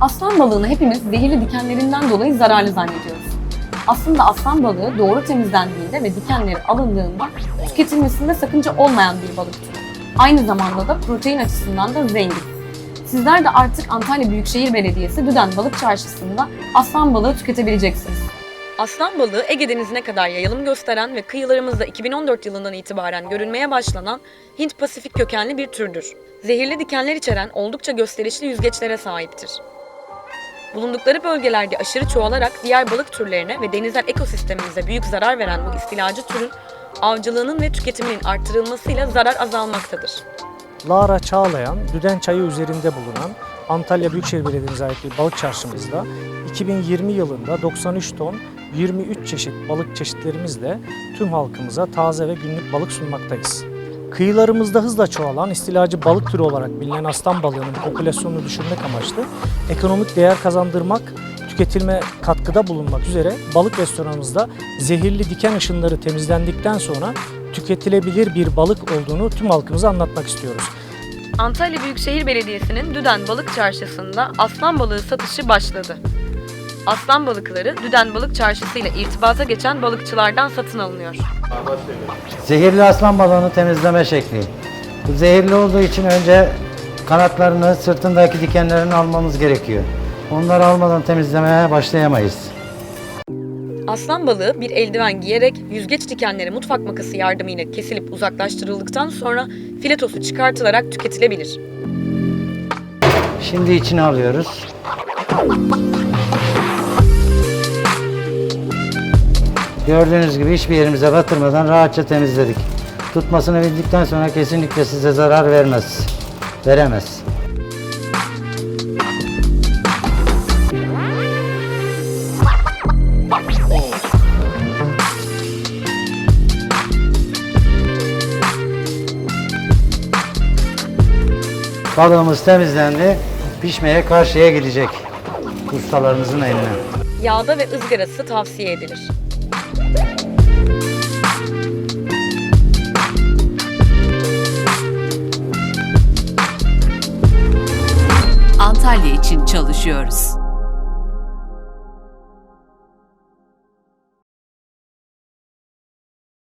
Aslan balığını hepimiz zehirli dikenlerinden dolayı zararlı zannediyoruz. Aslında aslan balığı doğru temizlendiğinde ve dikenleri alındığında tüketilmesinde sakınca olmayan bir balık türü. Aynı zamanda da protein açısından da zengin. Sizler de artık Antalya Büyükşehir Belediyesi Düden Balık Çarşısı'nda aslan balığı tüketebileceksiniz. Aslan balığı Ege Denizi'ne kadar yayılım gösteren ve kıyılarımızda 2014 yılından itibaren görülmeye başlanan Hint-Pasifik kökenli bir türdür. Zehirli dikenler içeren oldukça gösterişli yüzgeçlere sahiptir. Bulundukları bölgelerde aşırı çoğalarak diğer balık türlerine ve denizel ekosistemimize büyük zarar veren bu istilacı türün avcılığının ve tüketiminin arttırılmasıyla zarar azalmaktadır. Lara Çağlayan, Düden Çayı üzerinde bulunan Antalya Büyükşehir Belediye'mize ait balık çarşımızda 2020 yılında 93 ton 23 çeşit balık çeşitlerimizle tüm halkımıza taze ve günlük balık sunmaktayız. Kıyılarımızda hızla çoğalan istilacı balık türü olarak bilinen aslan balığının popülasyonunu düşürmek amaçlı ekonomik değer kazandırmak, tüketilme katkıda bulunmak üzere balık restoranımızda zehirli diken ışınları temizlendikten sonra tüketilebilir bir balık olduğunu tüm halkımıza anlatmak istiyoruz. Antalya Büyükşehir Belediyesi'nin Düden Balık Çarşısı'nda aslan balığı satışı başladı. Aslan balıkları Düden Balık Çarşısı ile irtibata geçen balıkçılardan satın alınıyor. Zehirli aslan balığını temizleme şekli. Bu zehirli olduğu için önce kanatlarını, sırtındaki dikenlerini almamız gerekiyor. Onları almadan temizlemeye başlayamayız. Aslan balığı bir eldiven giyerek yüzgeç dikenleri mutfak makası yardımıyla kesilip uzaklaştırıldıktan sonra filetosu çıkartılarak tüketilebilir. Şimdi içine alıyoruz. Gördüğünüz gibi hiçbir yerimize batırmadan rahatça temizledik. Tutmasını bildikten sonra kesinlikle size zarar vermez. Veremez. Balığımız temizlendi. Pişmeye karşıya gidecek. Ustalarımızın eline. Yağda ve ızgarası tavsiye edilir. İçin çalışıyoruz.